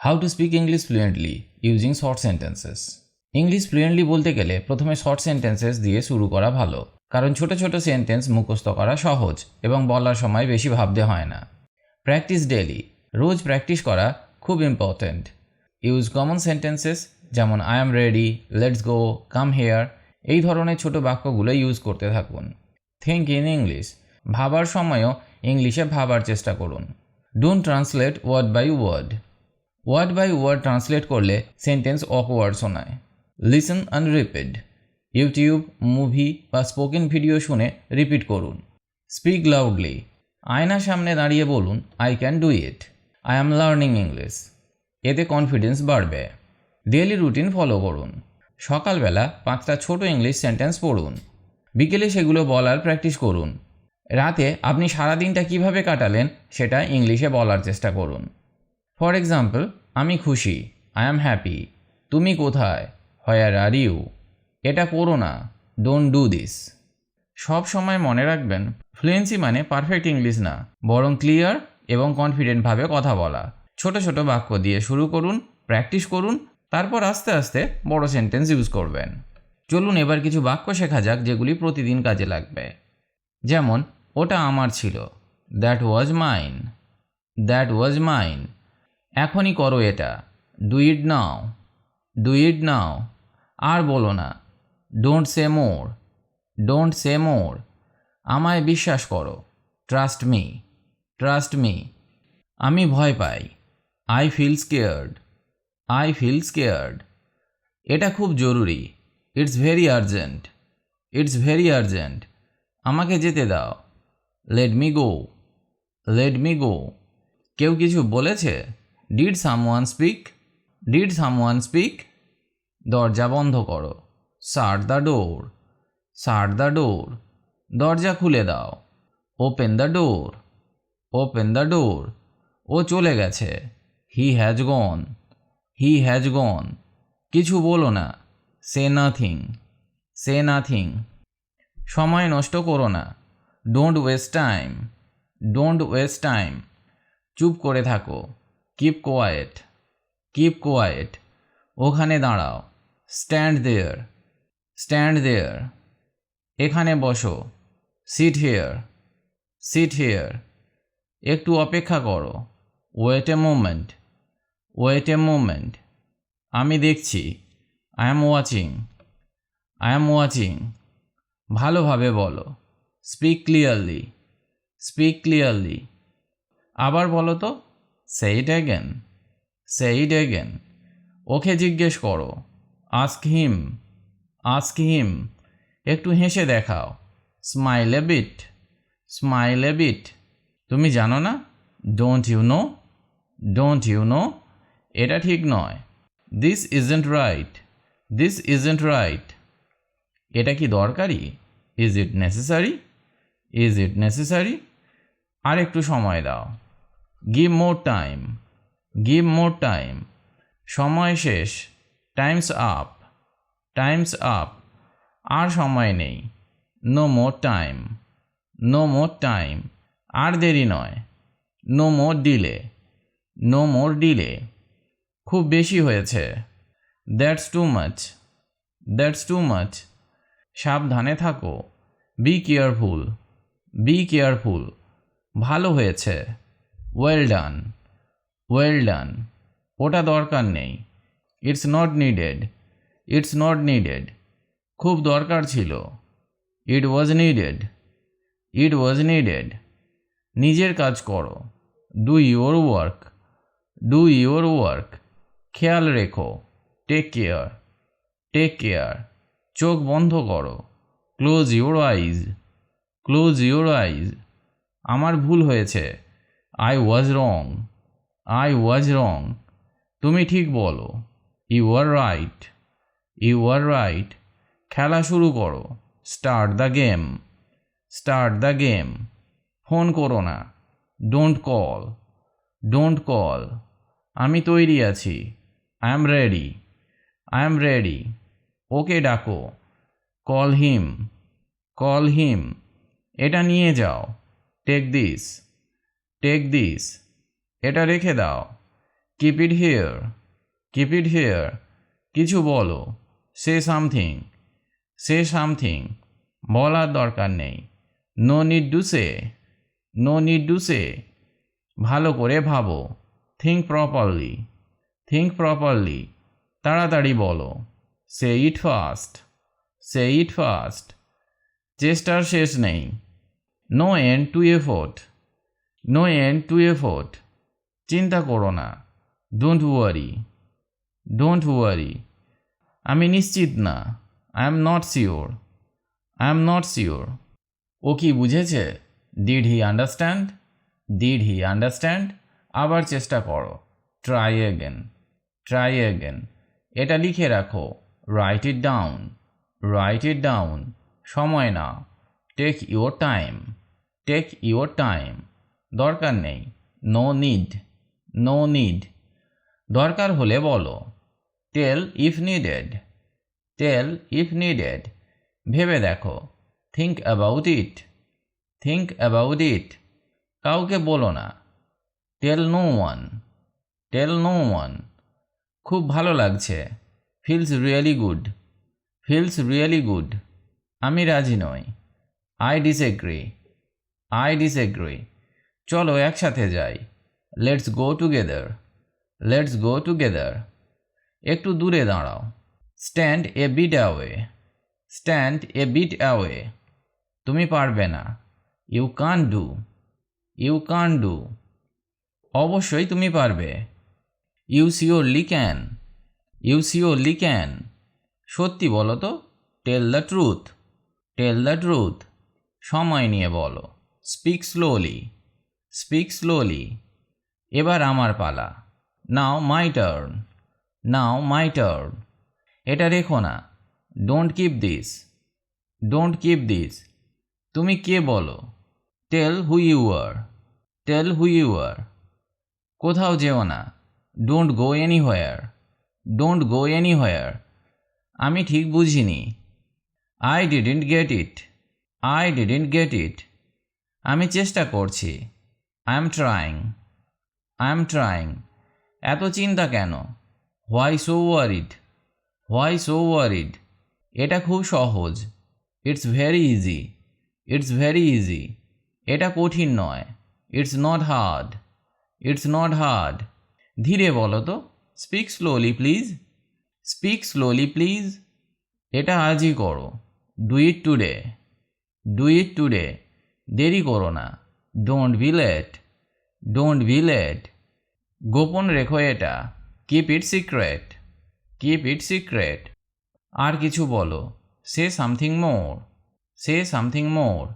How to speak English fluently using short sentences English fluently বলতে গেলে প্রথমে short sentences দিয়ে শুরু করা ভালো। কারণ ছোট ছোট সেন্টেন্স মুখস্থ করা সহজ এবং বলার সময় বেশি ভাবতে হয় না। প্র্যাকটিস ডেলি রোজ প্র্যাকটিস করা খুব ইম্পর্ট্যান্ট ইউজ কমন সেন্টেন্সেস যেমন I am ready let's go come here এই ধরনের ছোট বাক্যগুলো ইউজ করতে থাকুন। থিঙ্ক ইন ইংলিশ ভাবার সময়ও ইংলিশে ভাবার চেষ্টা করুন। Don't translate word by word word by word translate করলে সেন্টেন্স অকওয়ার্ড শোনায়। Listen and repeat YouTube movie বা স্পোকেন ভিডিও শুনে রিপিট করুন। স্পিক লাউডলি আয়নার সামনে দাঁড়িয়ে বলুন I can do it I am learning English এতে কনফিডেন্স বাড়বে। ডেলি রুটিন ফলো করুন। সকালবেলা পাঁচটা ছোট ইংলিশ সেন্টেন্স পড়ুন। বিকেলে সেগুলো বলার প্র্যাকটিস করুন। রাতে আপনি সারাদিনটা কীভাবে কাটালেন সেটা ইংলিশে বলার চেষ্টা করুন। ফর এক্সাম্পল আমি খুশি আই অ্যাম হ্যাপি তুমি কোথায়? হোয়ার আর ইউ এটা করো না ডোন্ট ডু দিস সব সময় মনে রাখবেন ফ্লুয়েন্সি মানে পারফেক্ট ইংলিশ না, বরং ক্লিয়ার এবং কনফিডেন্টভাবে কথা বলা। ছোট ছোট বাক্য দিয়ে শুরু করুন প্র্যাকটিস করুন, তারপর আস্তে আস্তে বড় সেন্টেন্স ইউজ করবেন। চলুন এবার কিছু বাক্য শেখা যাক যেগুলি প্রতিদিন কাজে লাগবে। যেমন, ওটা আমার ছিল। That was mine that was mine এখনই করো এটা। Do it now do it নাও। আর বলো না don't say more don't say মোর আমায় বিশ্বাস করো ট্রাস্ট মি ট্রাস্ট মি আমি ভয় পাই I feel scared I feel scared এটা খুব জরুরি it's very urgent it's very urgent আমাকে যেতে দাও let me go let me go কেউ কিছু বলেছে? Did someone speak did someone speak দরজা বন্ধ করো। Shut the door shut the door দরজা খুলে দাও। Open the door open the door ও চলে গেছে। He has gone he has gone কিছু বলো না। সে নাথিং সে নাথিং সময় নষ্ট করো না। Don't waste time don't waste time চুপ করে থাকো। কিপ কোয়াইট কিপ কোয়াইট ওখানে দাঁড়াও। স্ট্যান্ড দেয়ার স্ট্যান্ড দেয়ার এখানে বসো। সিট হেয়ার সিট হেয়ার একটু অপেক্ষা করো। Wait a moment wait a moment আমি দেখছি। I am watching I am watching ভালোভাবে বলো। স্পিক ক্লিয়ারলি স্পিক ক্লিয়ারলি আবার বলো তো। সেইট অ্যাগেন সেইট অ্যাগেন ওকে জিজ্ঞেস করো। আস্ক হিম আস্ক হিম একটু হেসে দেখাও। Smile a bit smile a bit তুমি জানো না? Don't you know don't you know এটা ঠিক নয়। This isn't right this isn't right এটা কি দরকারি? Is it necessary is it necessary আর একটু সময় দাও। Give more time give more time সময় শেষ. টাইমস আপ টাইমস আপ আর সময় নেই। No more time no more time আর দেরি নয়। No more delay no more delay খুব বেশি হয়েছে। That's too much that's too much সাবধানে থাকো। বি কেয়ারফুল বি কেয়ারফুল ভালো হয়েছে। ওয়েল ডান ওয়েল ডান ওটা দরকার নেই। It's not needed it's not needed খুব দরকার ছিল। ইট ওয়াজ নিডেড ইট ওয়াজ নিডেড নিজের কাজ করো। Do your work do your work খেয়াল রেখো। টেক কেয়ার টেক কেয়ার চোখ বন্ধ করো। Close your eyes close your eyes আমার ভুল হয়েছে। I was wrong I was রং তুমি ঠিক বলো। You are right you are right খেলা শুরু করো। Start the game start the game phone করো না। ডোন্ট কল ডোন্ট কল আমি তৈরি আছি। I am ready I am ready ওকে ডাকো। কল হিম কল হিম এটা নিয়ে যাও। টেক দিস টেক দিস এটা রেখে দাও। Keep it here keep it here কিছু বলো। সে সামথিং সে সামথিং বলার দরকার নেই। No need do say no need do say ভালো করে ভাবো। থিঙ্ক প্রপারলি থিঙ্ক প্রপারলি তাড়াতাড়ি বলো। সে it fast say it fast চেষ্টার শেষ নেই। No end to effort no end to effort চিন্তা করো না। ডোন্ট ওয়ারি ডোন্ট ওয়ারি আমি নিশ্চিত না। I am not sure I am not sure ও কি বুঝেছে? Did he understand did he understand আবার চেষ্টা করো। ট্রাই এগেন ট্রাই এগেন এটা লিখে রাখো। Write it down write it down সময় নাও। Take your time take your time দরকার নেই। নো নিড নো নিড দরকার হলে বলো। Tell if needed tell if needed ভেবে দেখো। Think about it think about it কাউকে বলো না। Tell no one tell no one খুব ভালো লাগছে। Feels really good feels really good আমি রাজি নই। আই ডিসএগ্রি আই ডিসএগ্রি চলো একসাথে যাই। Let's go together let's go together একটু দূরে দাঁড়াও। Stand a bit away stand a bit away তুমি পারবে না। You can do you can do অবশ্যই তুমি পারবে। You surely can you surely can সত্যি বলো তো? Tell the truth tell the truth সময় নিয়ে বলো। স্পিক স্লোলি স্পিক স্লোলি এবার আমার পালা। নাও my turn now my turn এটা রেখো না। Don't keep this don't keep this তুমি কে বলো? Tell who you are tell who you are কোথাও যেও না। Don't go anywhere don't go anywhere আমি ঠিক বুঝিনি। I didn't get it I didn't get it আমি চেষ্টা করছি। I am trying I am trying এত চিন্তা কেন? Why so worried why so worried এটা খুব সহজ। It's very easy it's very easy এটা কঠিন নয়। It's not hard it's not hard ধীরে বলো তো। Speak slowly please speak slowly please এটা আজই করো। Do it today do it today দেরি করো না। Don't be late don't be late গোপন রেখো এটা। Keep it secret keep it secret আর কিছু বলো। Say something more say something more